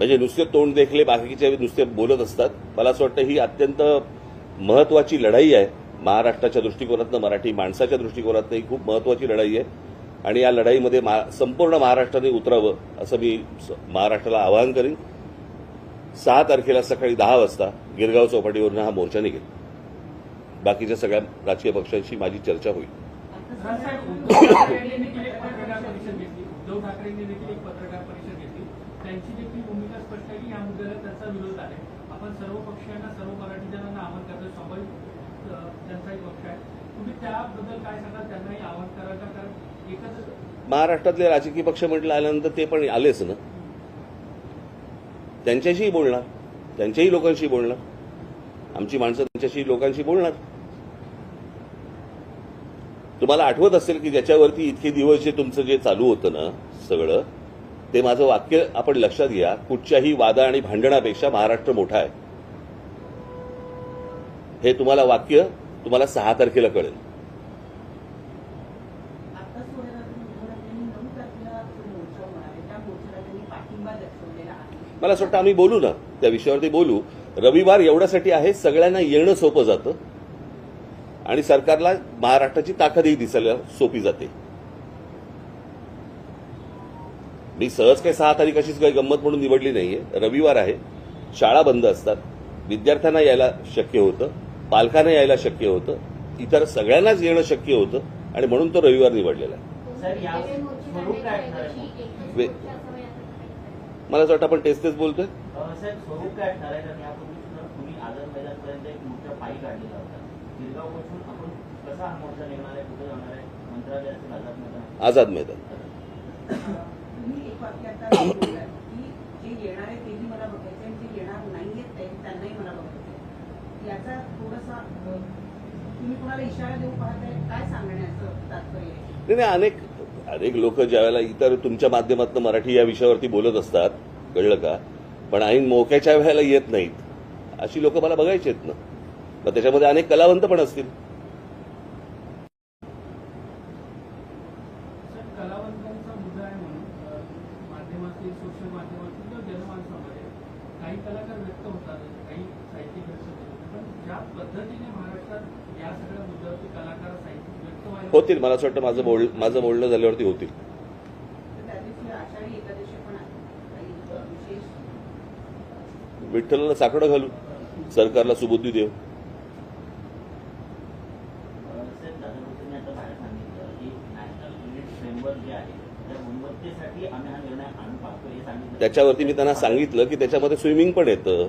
म्हणजे नुसते तोंड देखले बाकीचे नुसते बोलत असतात. मला असं वाटतं ही अत्यंत महत्वाची लढाई आहे. महाराष्ट्राच्या दृष्टिकोनातनं मराठी माणसाच्या दृष्टिकोनातनं ही खूप महत्वाची लढाई आहे. आणि या लढाईमध्ये मा- संपूर्ण महाराष्ट्राने उतरावं असं मी स- महाराष्ट्राला आवाहन करीन. सहा तारखेला सकाळी दहा वाजता गिरगाव चौपाटीवरून हा मोर्चा निघेल. बाकीच्या सगळ्या राजकीय पक्षांशी माझी चर्चा होईल. उद्धव ठाकरेंनी देखील एक पत्रकार परिषद घेतली. त्यांची देखील भूमिका स्पष्ट आहे की या मुद्द्याला त्यांचा विरोध आहे. आपण सर्व पक्षांना सर्व मराठी जणांना आवाहन करतो स्वाभाविक अ, त्यांचाही पक्ष आहे. तुम्ही त्याबद्दल काय सांगाल? त्यांनाही आवाहन कराल का? कारण एकच महाराष्ट्रातले राजकीय पक्ष म्हटलं आल्यानंतर ते पण आलेच ना. त्यांच्याशीही बोलणार. त्यांच्याही लोकांशी बोलणार. आमची माणसं त्यांच्याशी लोकांशी बोलणार. तुम्हाला आठवत असेल की ज्याच्यावरती इतके दिवस जे तुमचं जे चालू होतं ना सगळं ते माझं वाक्य आपण लक्षात घ्या. कुठच्याही वादा आणि भांडणापेक्षा महाराष्ट्र मोठा आहे. हे तुम्हाला वाक्य तुम्हाला सहा तारखेला कळेल. मला असं वाटतं आम्ही बोलू ना त्या विषयावरती बोलू. रविवार एवढ्यासाठी आहे सगळ्यांना येणं सोपं जातं. आणि सरकारला महाराष्ट्राची ताकदही दिसायला सोपी जाते. मी सहज काही सहा तारीख अशीच काही गंमत म्हणून निवडली नाहीये. रविवार आहे. शाळा बंद असतात. विद्यार्थ्यांना यायला शक्य होतं. पालकांना यायला शक्य होतं. इतर सगळ्यांनाच येणं शक्य होतं आणि म्हणून तो रविवार निवडलेला आहे. आहे? मला असं वाटतं आपण तेच तेच बोलतोय. अं, साहेब एक की जे येणार आहे तेही मला आणि जे येणार नाही त्यांनाही मला याचा थोडासा तुम्ही कोणाला इशारा देऊ पाहताय? काय सांगण्याचं तात्पर्य नाही अनेक अनेक लोक ज्या वेळेला इतर तुमच्या माध्यमातून मराठी या विषयावरती बोलत असतात कळलं का? पण ऐन मोक्याच्या वेळेला येत नाहीत. अशी लोक मला बघायची आहेत ना. मग त्याच्यामध्ये अनेक कलावंत पण असतील. होतील. मला असं वाटतं माझं बोल माझं बोलणं झाल्यावरती होतील. विठ्ठलाला साकडं घालू सरकारला सुबुद्धी देऊ त्याच्यावरती मी त्यांना सांगितलं की त्याच्यामध्ये स्विमिंग पण येतं.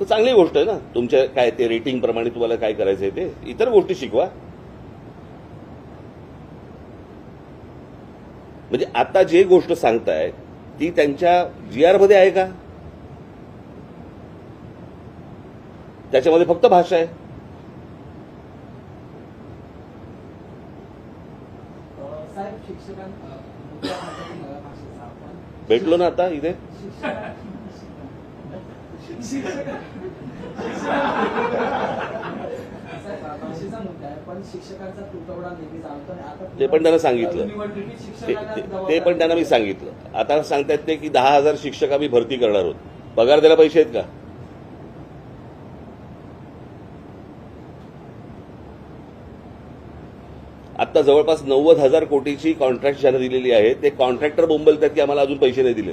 तर चांगली गोष्ट आहे ना. तुमच्या काय ते रेटिंग प्रमाणे तुम्हाला काय करायचंय ते. इतर गोष्टी शिकवा. म्हणजे आता जे गोष्ट सांगताय ती त्यांच्या जी आरमध्ये आहे का? त्याच्यामध्ये फक्त भाषा आहे. भेटलो ना आता इथे? साहेब भाषेचा मुद्दा आहे पण शिक्षकांचा तुटवडा नेहमी चालतो आणि आता ते पण त्यांना सांगितलं निवडणुकीत ते- शिक्षकांना ते- पण त्यांना मी सांगितलं. आता सांगतायत ते की दहा हजार शिक्षक आम्ही भरती करणार आहोत. पगार द्यायला पैसे आहेत का? आता जवळपास नव्वद हजार कोटीची कॉन्ट्रॅक्ट ज्यांना दिलेली आहे ते कॉन्ट्रॅक्टर बोंबलतात की आम्हाला अजून पैसे नाही दिले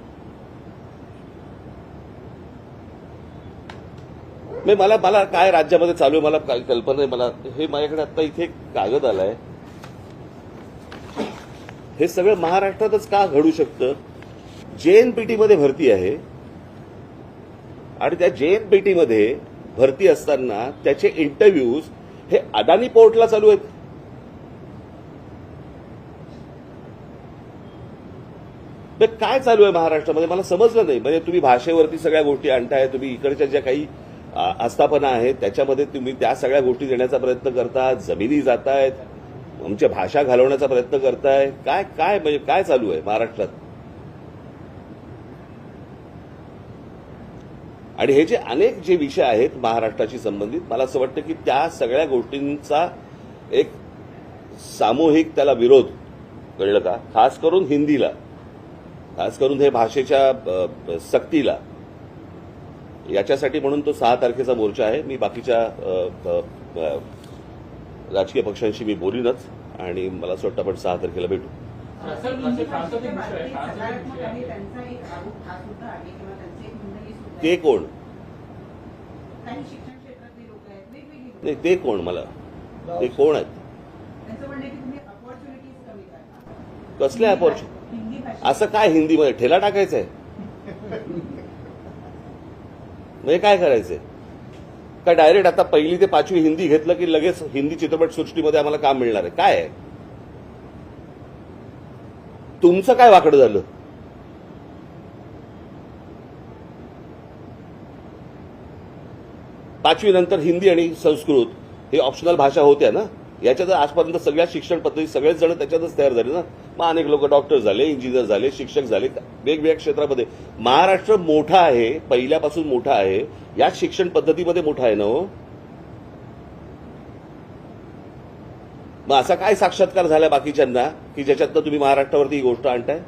मी मला मला काय राज्यामध्ये चालू आहे मला काही कल्पना नाही मला हे माझ्याकडे आता इथे एक कागद आलाय. हे सगळं महाराष्ट्रातच का घडू शकतं? जेएनपीटी मध्ये भरती आहे. आणि त्या जेएनपीटी मध्ये भरती असताना त्याचे इंटरव्ह्यूज हे अदानी पोर्टला चालू आहेत. काय चालू आहे महाराष्ट्रामध्ये? मला समजलं नाही. म्हणजे तुम्ही भाषेवरती सगळ्या गोष्टी आणताय तुम्ही इकडच्या ज्या काही आस्थापना आहेत. त्याच्यामध्ये तुम्ही त्या सगळ्या गोष्टी देण्याचा प्रयत्न करता. जमिनी जात आहेत आमच्या भाषा घालवण्याचा प्रयत्न करताय. काय काय म्हणजे काय चालू आहे महाराष्ट्रात? आणि हे जे अनेक जे विषय आहेत महाराष्ट्राशी संबंधित मला असं वाटतं की त्या सगळ्या गोष्टींचा एक सामूहिक त्याला विरोध कळलं का? खास करून हिंदीला. खास करून हे भाषेच्या सक्तीला. याच्यासाठी म्हणून तो सहा तारखेचा मोर्चा आहे मी बाकीच्या राजकीय पक्षांशी मी बोलीनच आणि मला असं वाटतं आपण सहा तारखेला भेटू सर, म्हणजे आहे, आहे. हा आहे हे ते आहे. कोण नाही. ते कोण मला ते कोण आहेत त्यांचं म्हणणं आहे की तुम्ही अपॉर्च्युनिटीज कमी करता कसले अपॉर्च्युनिटी असं काय हिंदीमध्ये ठेला टाकायचंय म्हणजे काय करायचंय? का डायरेक्ट आता पहिली ते पाचवी हिंदी घेतलं की लगेच हिंदी चित्रपट सृष्टीमध्ये आम्हाला काम मिळणार आहे. काय आहे? तुमचं काय वाकडं झालं? पाचवी नंतर हिंदी आणि संस्कृत हे ऑप्शनल भाषा होत्या ना? याच्यात आजपर्यंत सगळ्या शिक्षण पद्धती सगळेच जण त्याच्यातच तयार झाले ना? मग अनेक लोक डॉक्टर झाले इंजिनियर झाले शिक्षक झाले. वेगवेगळ्या क्षेत्रामध्ये. महाराष्ट्र मोठा आहे पहिल्यापासून मोठा आहे. याच शिक्षण पद्धतीमध्ये मोठा आहे ना हो? मग असा काय साक्षात्कार झाला बाकीच्यांना की ज्याच्यातनं तुम्ही महाराष्ट्रावरती ही गोष्ट आणताय?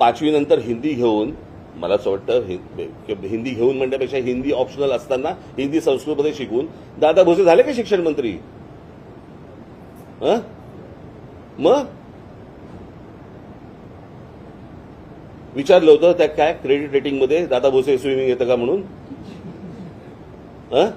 पाचवी नंतर हिंदी घेऊन मला असं वाटतं हिंदी घेऊन म्हणण्यापेक्षा हिंदी ऑप्शनल असताना हिंदी संस्कृतमध्ये शिकून दादा भोसे झाले का शिक्षण मंत्री? मग? विचारलं होतं त्या काय क्रेडिट रेटिंगमध्ये दादा भोसे स्विमिंग येतं का म्हणून? हं?